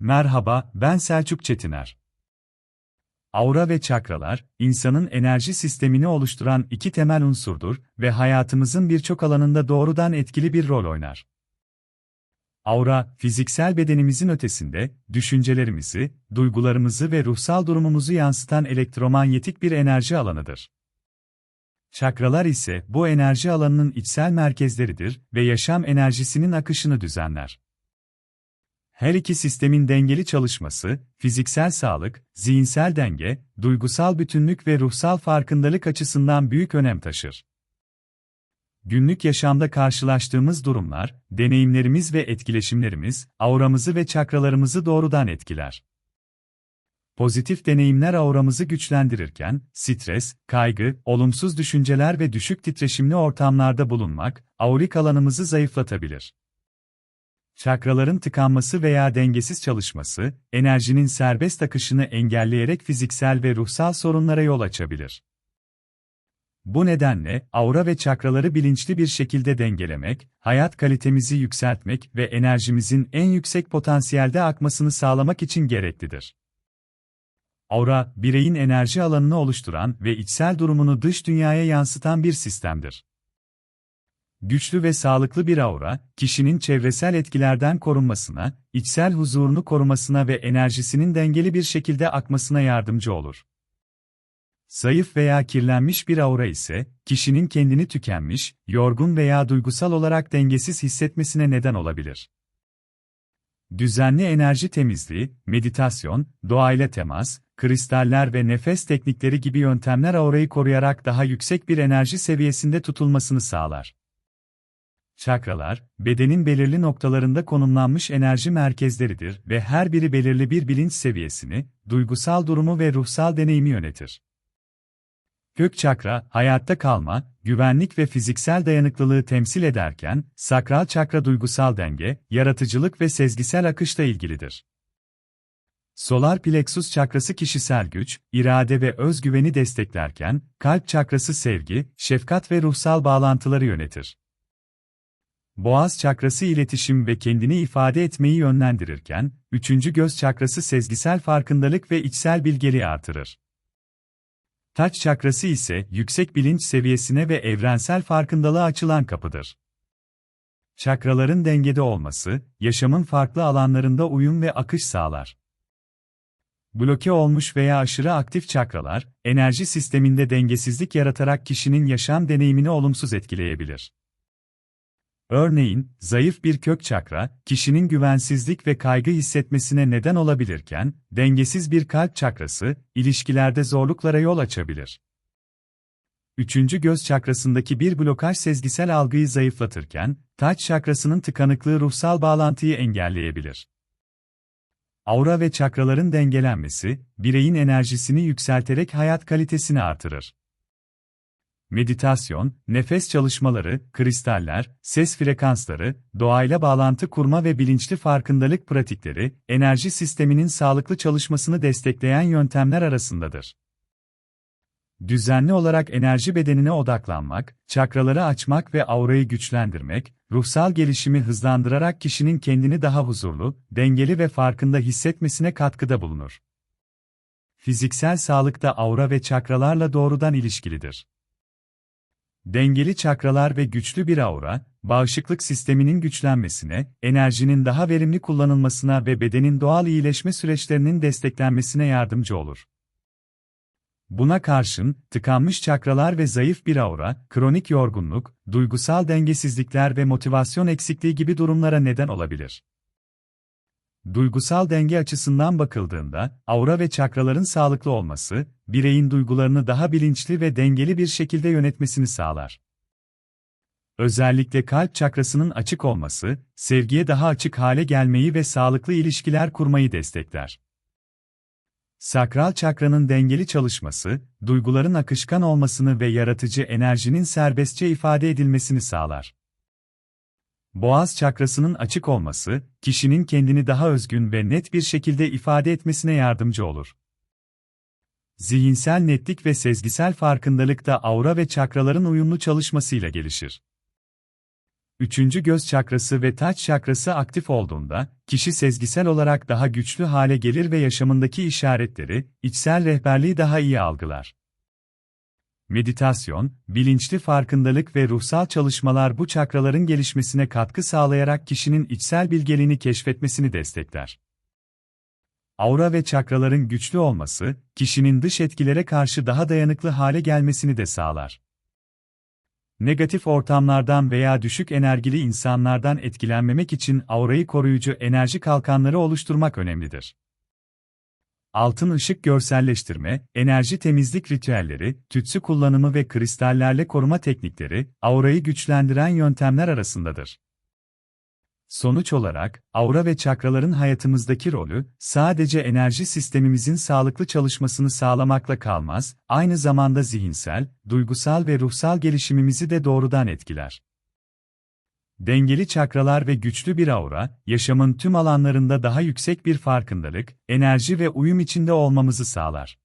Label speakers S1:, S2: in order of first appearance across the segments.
S1: Merhaba, ben Selçuk Çetiner. Aura ve çakralar, insanın enerji sistemini oluşturan iki temel unsurdur ve hayatımızın birçok alanında doğrudan etkili bir rol oynar. Aura, fiziksel bedenimizin ötesinde, düşüncelerimizi, duygularımızı ve ruhsal durumumuzu yansıtan elektromanyetik bir enerji alanıdır. Çakralar ise bu enerji alanının içsel merkezleridir ve yaşam enerjisinin akışını düzenler. Her iki sistemin dengeli çalışması, fiziksel sağlık, zihinsel denge, duygusal bütünlük ve ruhsal farkındalık açısından büyük önem taşır. Günlük yaşamda karşılaştığımız durumlar, deneyimlerimiz ve etkileşimlerimiz, auramızı ve çakralarımızı doğrudan etkiler. Pozitif deneyimler auramızı güçlendirirken, stres, kaygı, olumsuz düşünceler ve düşük titreşimli ortamlarda bulunmak, aurik alanımızı zayıflatabilir. Çakraların tıkanması veya dengesiz çalışması, enerjinin serbest akışını engelleyerek fiziksel ve ruhsal sorunlara yol açabilir. Bu nedenle, aura ve çakraları bilinçli bir şekilde dengelemek, hayat kalitemizi yükseltmek ve enerjimizin en yüksek potansiyelde akmasını sağlamak için gereklidir. Aura, bireyin enerji alanını oluşturan ve içsel durumunu dış dünyaya yansıtan bir sistemdir. Güçlü ve sağlıklı bir aura, kişinin çevresel etkilerden korunmasına, içsel huzurunu korumasına ve enerjisinin dengeli bir şekilde akmasına yardımcı olur. Zayıf veya kirlenmiş bir aura ise, kişinin kendini tükenmiş, yorgun veya duygusal olarak dengesiz hissetmesine neden olabilir. Düzenli enerji temizliği, meditasyon, doğayla temas, kristaller ve nefes teknikleri gibi yöntemler aurayı koruyarak daha yüksek bir enerji seviyesinde tutulmasını sağlar. Çakralar, bedenin belirli noktalarında konumlanmış enerji merkezleridir ve her biri belirli bir bilinç seviyesini, duygusal durumu ve ruhsal deneyimi yönetir. Gök çakra, hayatta kalma, güvenlik ve fiziksel dayanıklılığı temsil ederken, sakral çakra duygusal denge, yaratıcılık ve sezgisel akışla ilgilidir. Solar plexus çakrası kişisel güç, irade ve özgüveni desteklerken, kalp çakrası sevgi, şefkat ve ruhsal bağlantıları yönetir. Boğaz çakrası iletişim ve kendini ifade etmeyi yönlendirirken, üçüncü göz çakrası sezgisel farkındalık ve içsel bilgeliği artırır. Taç çakrası ise yüksek bilinç seviyesine ve evrensel farkındalığa açılan kapıdır. Çakraların dengede olması, yaşamın farklı alanlarında uyum ve akış sağlar. Bloke olmuş veya aşırı aktif çakralar, enerji sisteminde dengesizlik yaratarak kişinin yaşam deneyimini olumsuz etkileyebilir. Örneğin, zayıf bir kök çakra, kişinin güvensizlik ve kaygı hissetmesine neden olabilirken, dengesiz bir kalp çakrası, ilişkilerde zorluklara yol açabilir. Üçüncü göz çakrasındaki bir blokaj sezgisel algıyı zayıflatırken, taç çakrasının tıkanıklığı ruhsal bağlantıyı engelleyebilir. Aura ve çakraların dengelenmesi, bireyin enerjisini yükselterek hayat kalitesini artırır meditasyon, nefes çalışmaları, kristaller, ses frekansları, doğayla bağlantı kurma ve bilinçli farkındalık pratikleri, enerji sisteminin sağlıklı çalışmasını destekleyen yöntemler arasındadır. Düzenli olarak enerji bedenine odaklanmak, çakraları açmak ve aurayı güçlendirmek, ruhsal gelişimi hızlandırarak kişinin kendini daha huzurlu, dengeli ve farkında hissetmesine katkıda bulunur. Fiziksel sağlıkta aura ve çakralarla doğrudan ilişkilidir. Dengeli çakralar ve güçlü bir aura, bağışıklık sisteminin güçlenmesine, enerjinin daha verimli kullanılmasına ve bedenin doğal iyileşme süreçlerinin desteklenmesine yardımcı olur. Buna karşın, tıkanmış çakralar ve zayıf bir aura, kronik yorgunluk, duygusal dengesizlikler ve motivasyon eksikliği gibi durumlara neden olabilir. Duygusal denge açısından bakıldığında, aura ve çakraların sağlıklı olması, bireyin duygularını daha bilinçli ve dengeli bir şekilde yönetmesini sağlar. Özellikle kalp çakrasının açık olması, sevgiye daha açık hale gelmeyi ve sağlıklı ilişkiler kurmayı destekler. Sakral çakranın dengeli çalışması, duyguların akışkan olmasını ve yaratıcı enerjinin serbestçe ifade edilmesini sağlar. Boğaz çakrasının açık olması, kişinin kendini daha özgün ve net bir şekilde ifade etmesine yardımcı olur. Zihinsel netlik ve sezgisel farkındalık da aura ve çakraların uyumlu çalışmasıyla gelişir. üçüncü göz çakrası ve taç çakrası aktif olduğunda, kişi sezgisel olarak daha güçlü hale gelir ve yaşamındaki işaretleri, içsel rehberliği daha iyi algılar. Meditasyon, bilinçli farkındalık ve ruhsal çalışmalar bu çakraların gelişmesine katkı sağlayarak kişinin içsel bilgeliğini keşfetmesini destekler. Aura ve çakraların güçlü olması, kişinin dış etkilere karşı daha dayanıklı hale gelmesini de sağlar. Negatif ortamlardan veya düşük enerjili insanlardan etkilenmemek için aurayı koruyucu enerji kalkanları oluşturmak önemlidir. Altın ışık görselleştirme, enerji temizlik ritüelleri, tütsü kullanımı ve kristallerle koruma teknikleri, aurayı güçlendiren yöntemler arasındadır. Sonuç olarak, aura ve çakraların hayatımızdaki rolü, sadece enerji sistemimizin sağlıklı çalışmasını sağlamakla kalmaz, aynı zamanda zihinsel, duygusal ve ruhsal gelişimimizi de doğrudan etkiler. Dengeli çakralar ve güçlü bir aura, yaşamın tüm alanlarında daha yüksek bir farkındalık, enerji ve uyum içinde olmamızı sağlar.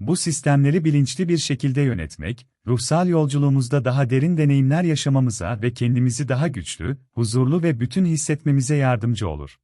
S1: Bu sistemleri bilinçli bir şekilde yönetmek, ruhsal yolculuğumuzda daha derin deneyimler yaşamamıza ve kendimizi daha güçlü, huzurlu ve bütün hissetmemize yardımcı olur.